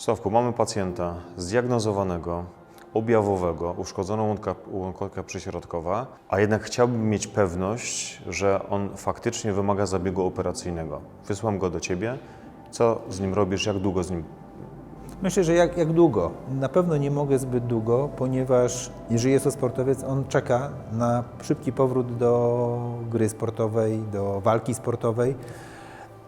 Sławku, mamy pacjenta zdiagnozowanego, objawowego, uszkodzoną łąka, łąkotka przyśrodkowa, a jednak chciałbym mieć pewność, że on faktycznie wymaga zabiegu operacyjnego. Wysłam go do Ciebie. Co z nim robisz? Jak długo z nim Myślę, że jak, jak długo? Na pewno nie mogę zbyt długo, ponieważ jeżeli jest to sportowiec, on czeka na szybki powrót do gry sportowej, do walki sportowej,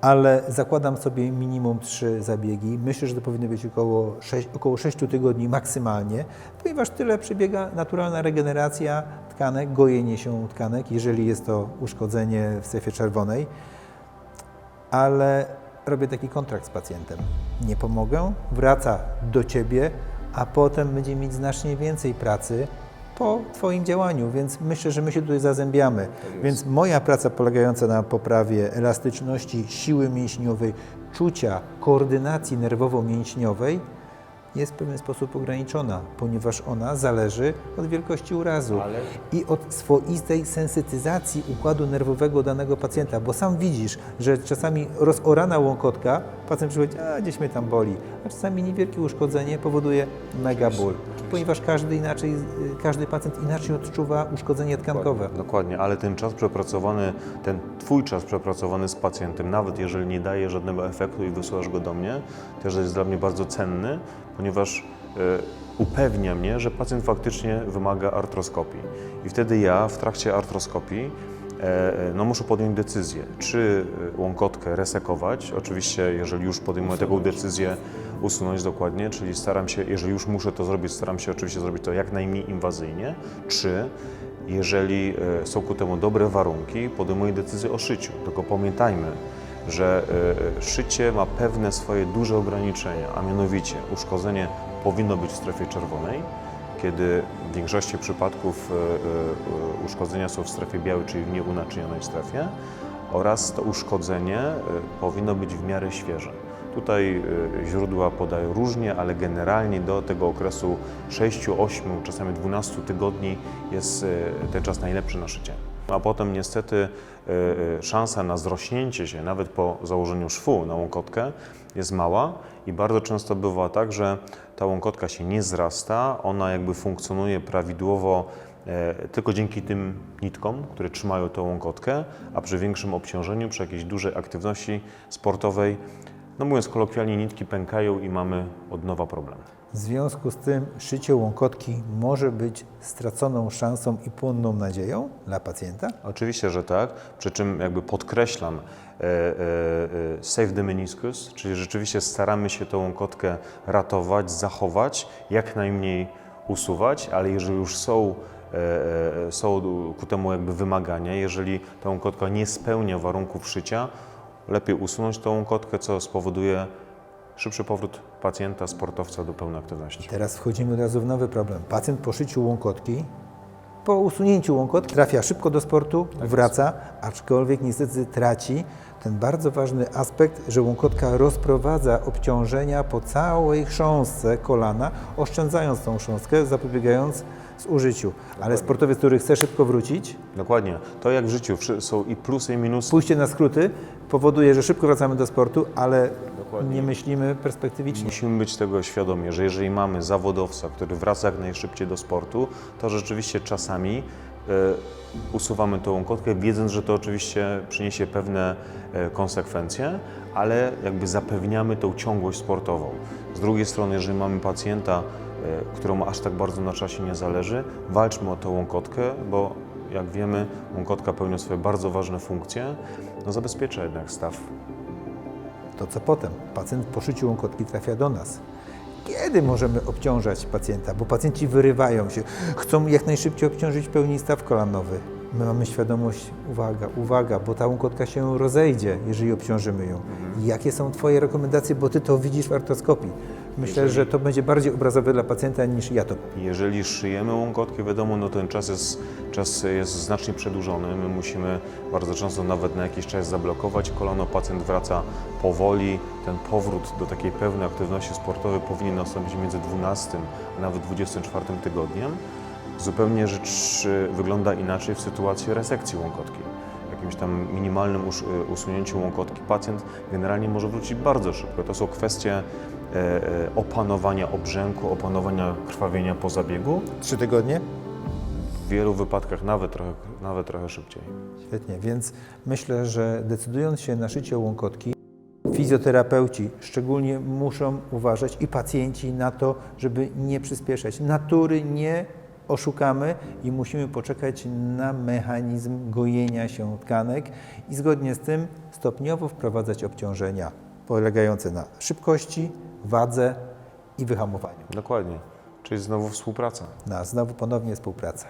ale zakładam sobie minimum trzy zabiegi. Myślę, że to powinno być około 6, około 6 tygodni maksymalnie, ponieważ tyle przebiega naturalna regeneracja tkanek, gojenie się tkanek, jeżeli jest to uszkodzenie w strefie czerwonej ale robię taki kontrakt z pacjentem. Nie pomogę, wraca do ciebie, a potem będzie mieć znacznie więcej pracy po Twoim działaniu, więc myślę, że my się tutaj zazębiamy. Więc moja praca polegająca na poprawie elastyczności, siły mięśniowej, czucia, koordynacji nerwowo-mięśniowej jest w pewien sposób ograniczona, ponieważ ona zależy od wielkości urazu i od swoistej sensytyzacji układu nerwowego danego pacjenta, bo sam widzisz, że czasami rozorana łąkotka, pacjent przychodzi, a gdzieś mnie tam boli, a czasami niewielkie uszkodzenie powoduje mega ból, ponieważ każdy inaczej, każdy pacjent inaczej odczuwa uszkodzenie tkankowe. Dokładnie, ale ten czas przepracowany, ten Twój czas przepracowany z pacjentem, nawet jeżeli nie daje żadnego efektu i wysyłasz go do mnie, też jest dla mnie bardzo cenny, ponieważ e, upewnia mnie, że pacjent faktycznie wymaga artroskopii. I wtedy ja w trakcie artroskopii no muszę podjąć decyzję, czy e, łąkotkę resekować, oczywiście jeżeli już podejmuję taką decyzję, usunąć dokładnie, czyli staram się, jeżeli już muszę to zrobić, staram się oczywiście zrobić to jak najmniej inwazyjnie, czy jeżeli e, są ku temu dobre warunki, podejmuję decyzję o szyciu. Tylko pamiętajmy, że e, szycie ma pewne swoje duże ograniczenia, a mianowicie uszkodzenie powinno być w strefie czerwonej, kiedy w większości przypadków e, e, uszkodzenia są w strefie białej, czyli w nieunaczynionej strefie oraz to uszkodzenie e, powinno być w miarę świeże. Tutaj e, źródła podają różnie, ale generalnie do tego okresu 6, 8, czasami 12 tygodni jest e, ten czas najlepszy na szycie. A potem niestety e, e, szansa na zrośnięcie się, nawet po założeniu szwu na łąkotkę, jest mała i bardzo często bywa tak, że ta łąkotka się nie zrasta, ona jakby funkcjonuje prawidłowo e, tylko dzięki tym nitkom, które trzymają tą łąkotkę, a przy większym obciążeniu, przy jakiejś dużej aktywności sportowej, no mówiąc kolokwialnie, nitki pękają i mamy od nowa problem. W związku z tym szycie łąkotki może być straconą szansą i płonną nadzieją dla pacjenta? Oczywiście, że tak, przy czym jakby podkreślam e, e, e, save the meniscus, czyli rzeczywiście staramy się tą łąkotkę ratować, zachować, jak najmniej usuwać, ale jeżeli już są, e, e, są ku temu jakby wymagania, jeżeli ta łąkotka nie spełnia warunków szycia, lepiej usunąć tą łąkotkę, co spowoduje szybszy powrót pacjenta, sportowca do pełnej aktywności. Teraz wchodzimy od razu w nowy problem. Pacjent po szyciu łąkotki, po usunięciu łąkotki trafia szybko do sportu, wraca, aczkolwiek niestety traci ten bardzo ważny aspekt, że łąkotka rozprowadza obciążenia po całej chrząstce kolana, oszczędzając tą chrząstkę, zapobiegając zużyciu. Ale sportowiec, który chce szybko wrócić, Dokładnie. To jak w życiu są i plusy i minusy. pójście na skróty powoduje, że szybko wracamy do sportu, ale Dokładnie. nie myślimy perspektywicznie. Musimy być tego świadomi, że jeżeli mamy zawodowca, który wraca jak najszybciej do sportu, to rzeczywiście czasami e, usuwamy tą łąkotkę, wiedząc, że to oczywiście przyniesie pewne e, konsekwencje, ale jakby zapewniamy tą ciągłość sportową. Z drugiej strony, jeżeli mamy pacjenta, któremu aż tak bardzo na czasie nie zależy, walczmy o tę łąkotkę, bo jak wiemy, łąkotka pełni swoje bardzo ważne funkcje, no zabezpiecza jednak staw To co potem? Pacjent po szyciu łąkotki trafia do nas. Kiedy możemy obciążać pacjenta? Bo pacjenci wyrywają się, chcą jak najszybciej obciążyć pełni staw kolanowy. My mamy świadomość, uwaga, uwaga, bo ta łąkotka się rozejdzie, jeżeli obciążymy ją. Jakie są Twoje rekomendacje, bo Ty to widzisz w artroskopii? Myślę, że to będzie bardziej obrazowe dla pacjenta niż ja to Jeżeli szyjemy łąkotkę, wiadomo, no ten czas jest, czas jest znacznie przedłużony. My musimy bardzo często nawet na jakiś czas zablokować kolano. Pacjent wraca powoli. Ten powrót do takiej pełnej aktywności sportowej powinien nastąpić między 12 a nawet 24 tygodniem. Zupełnie rzecz y, wygląda inaczej w sytuacji resekcji łąkotki. Jakimś tam minimalnym y, usunięciu łąkotki pacjent generalnie może wrócić bardzo szybko. To są kwestie e, opanowania obrzęku, opanowania krwawienia po zabiegu. Trzy tygodnie? W wielu wypadkach nawet trochę, nawet trochę szybciej. Świetnie, więc myślę, że decydując się na szycie łąkotki, fizjoterapeuci szczególnie muszą uważać i pacjenci na to, żeby nie przyspieszać. Natury nie oszukamy i musimy poczekać na mechanizm gojenia się tkanek i zgodnie z tym stopniowo wprowadzać obciążenia polegające na szybkości, wadze i wyhamowaniu. Dokładnie. Czyli znowu współpraca. Na znowu ponownie współpraca.